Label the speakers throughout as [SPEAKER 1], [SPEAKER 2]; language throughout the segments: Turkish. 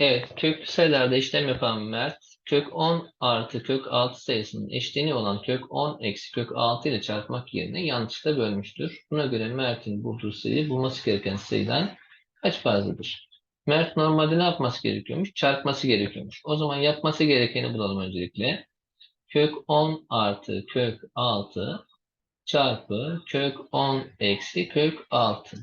[SPEAKER 1] Evet, köklü sayılarda işlem yapan Mert, kök 10 artı kök 6 sayısının eşleniği olan kök 10 eksi kök 6 ile çarpmak yerine yanlışlıkla bölmüştür. Buna göre Mert'in bulduğu sayı bulması gereken sayıdan kaç fazladır? Mert normalde ne yapması gerekiyormuş? Çarpması gerekiyormuş. O zaman yapması gerekeni bulalım öncelikle. Kök 10 artı kök 6 çarpı kök 10 eksi kök 6.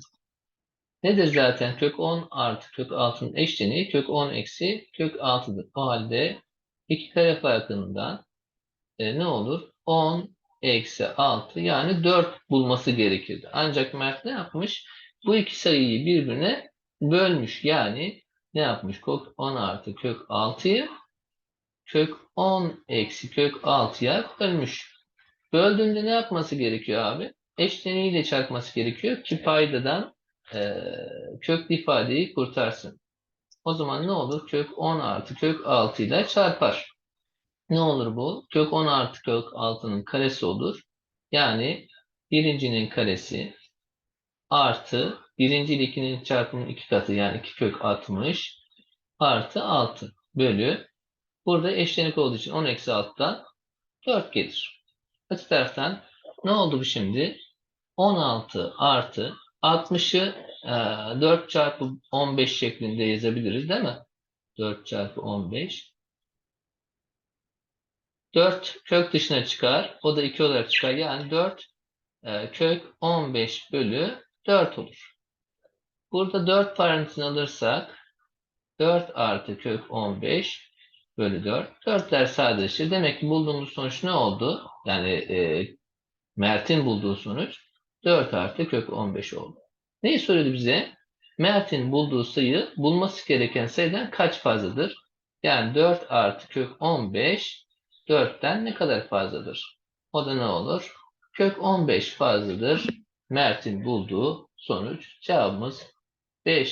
[SPEAKER 1] Nedir zaten? Kök 10 artı kök 6'nın eşleniği kök 10 eksi kök 6'dır. O halde iki kare farkından e, ne olur? 10 eksi 6 yani 4 bulması gerekirdi. Ancak Mert ne yapmış? Bu iki sayıyı birbirine bölmüş. Yani ne yapmış? Kök 10 artı kök 6'yı kök 10 eksi kök 6'ya bölmüş. Böldüğünde ne yapması gerekiyor abi? Eşleniğiyle çarpması gerekiyor ki paydadan e, köklü ifadeyi kurtarsın. O zaman ne olur? Kök 10 artı kök 6 ile çarpar. Ne olur bu? Kök 10 artı kök 6'nın karesi olur. Yani birincinin karesi artı birinci ile ikinin çarpımının iki katı yani 2 kök 60 artı 6 bölü burada eşlenik olduğu için 10 eksi 6'dan 4 gelir. Öte taraftan ne oldu bu şimdi? 16 artı 60'ı e, 4 çarpı 15 şeklinde yazabiliriz değil mi? 4 çarpı 15. 4 kök dışına çıkar. O da 2 olarak çıkar. Yani 4 e, kök 15 bölü 4 olur. Burada 4 parantezini alırsak 4 artı kök 15 bölü 4. 4'ler sadeleşir. Demek ki bulduğumuz sonuç ne oldu? Yani e, Mert'in bulduğu sonuç 4 artı kök 15 oldu. Neyi söyledi bize? Mert'in bulduğu sayı bulması gereken sayıdan kaç fazladır? Yani 4 artı kök 15 4'ten ne kadar fazladır? O da ne olur? Kök 15 fazladır. Mert'in bulduğu sonuç cevabımız B.